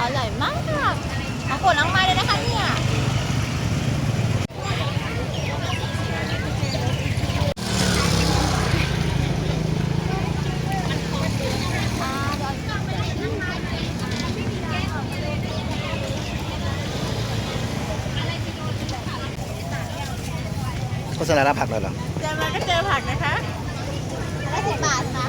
อร่อยมากเอาผลออกมาเลยนะคะเนี่ย โฆษณาผักเลยเหรอเจอมาก็เจอผักนะคะได้สิบบาทค่ะ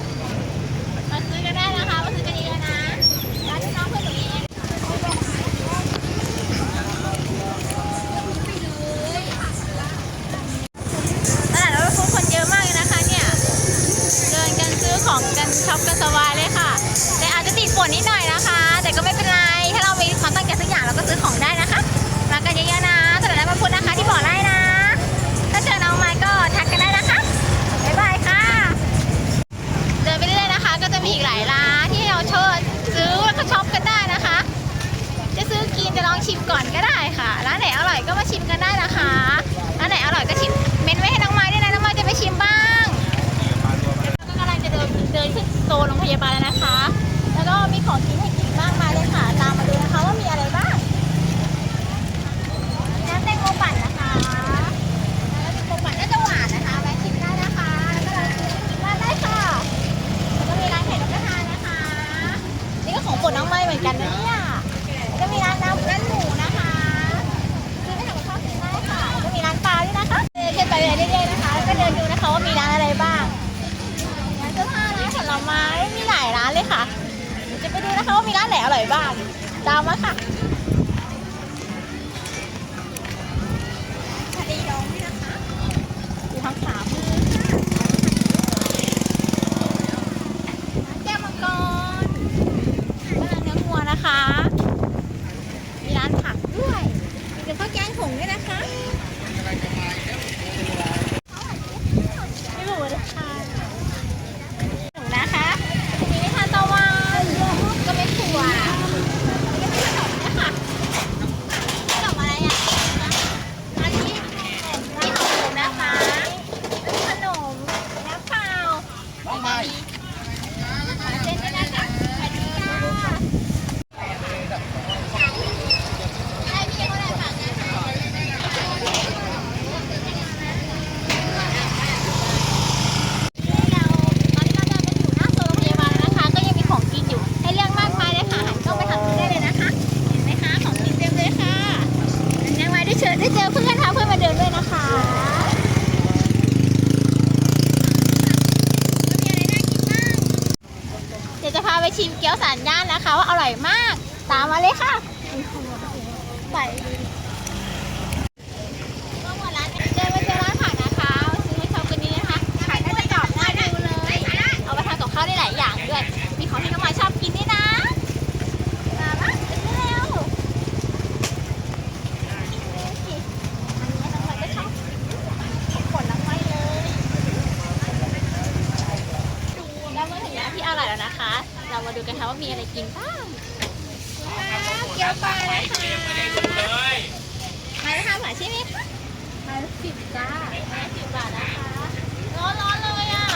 มีร้านไหนอร่อยบ้าง ตามมาค่ะทะเลดองนี่นะคะอยู่างมือค่ะแก้วมังกรร้านเนื้อวัวนะคะ มีร้านผักด้วยมีข้าวแกงผงด้วยนะคะ ชิมเกี๊ยวสามย่านนะคะ ว่าอร่อยมาก ตามมาเลยค่ะ ไป มีอะไรกินบ้างเกี๊ยวปลาเลยคะไม้ห้าบาทใช่ไหมคะไม้สิบจ้าไม้สิบบาทนะคะร้อนร้อนเลยอะ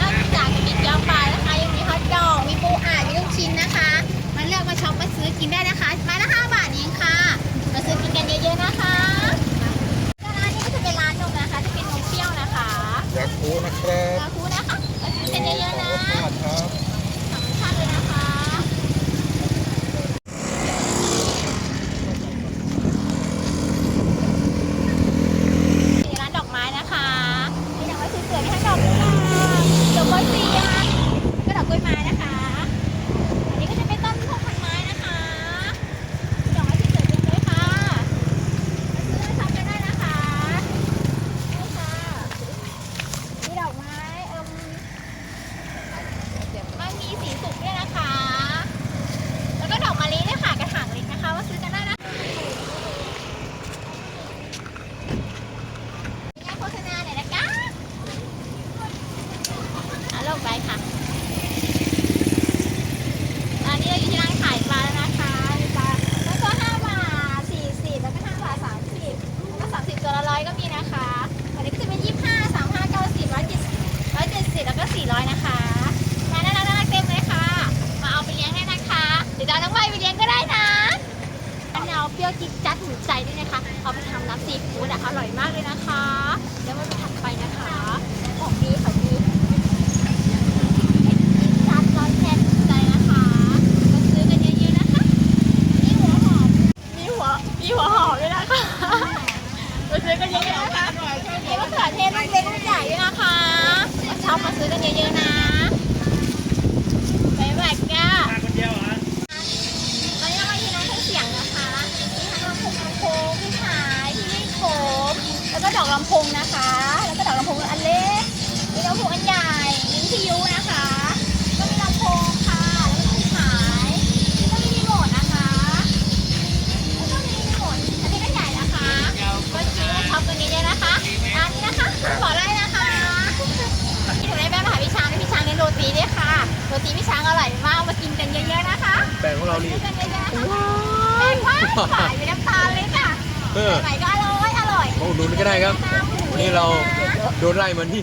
นอกจากจะมีเกี๊ยวปลานะคะยังมีฮอทดอกมีปูอัดมีลูชิ้นะคะ มัเลือกมาช็อปมาซื้อกินได้นะคะ เปรี้ยวจิ๊จัดถูกใจด้วยนะคะ เอาไปทำน้ำซีฟู้ดอะอร่อยมากเลยนะคะเดี๋ยวมาดูถัดไปนะคะของดีของดีจัดร้อแทนใจนะคะมาซื้อกันเยอะๆนะคะ มีหัวหอม มีหัว มีหัวหอมด้วยนะคะาซื้อกันเยอะๆนะคะมีมะเขือเทศลูกเล็กลูกใหญ่ด้ยนะคะชอบมาซื้อกันเยอะๆนะบ๊ายบายก้าคนเดียวเหรอ ดอกลำโพงนะคะ แล้วก็ดอกลำโพงอันเล็ก มีลำโพงอันใหญ่มีวิทยุนะคะ ก็มีลำโพงค่ะ แล้วก็มีขายแล้วก็มีรีโมทนะคะ แล้วก็มีรีโมทอันนี้ก็ใหญ่นะคะก็ซื้อมาช็อปกันนี้เลยนะคะอันนี้นะคะขอไล่นะคะที่ถึงได้แม่มาหาพี่ช้างด้วยพี่ช้างเลี้ยงโรตีด้วยค่ะ โรตีพี่ช้างอร่อยมากมากินกันเยอะๆนะคะแบ่งของเรานี่ซื้อกันเยอะๆนะคะแพงมากขายเป็นน้ำตาลเลยค่ะเออใหม่ๆก็อร่อยอร่อย มาอุดหนุนก็ได้ครับวันนี้เราโดนไล่มานี่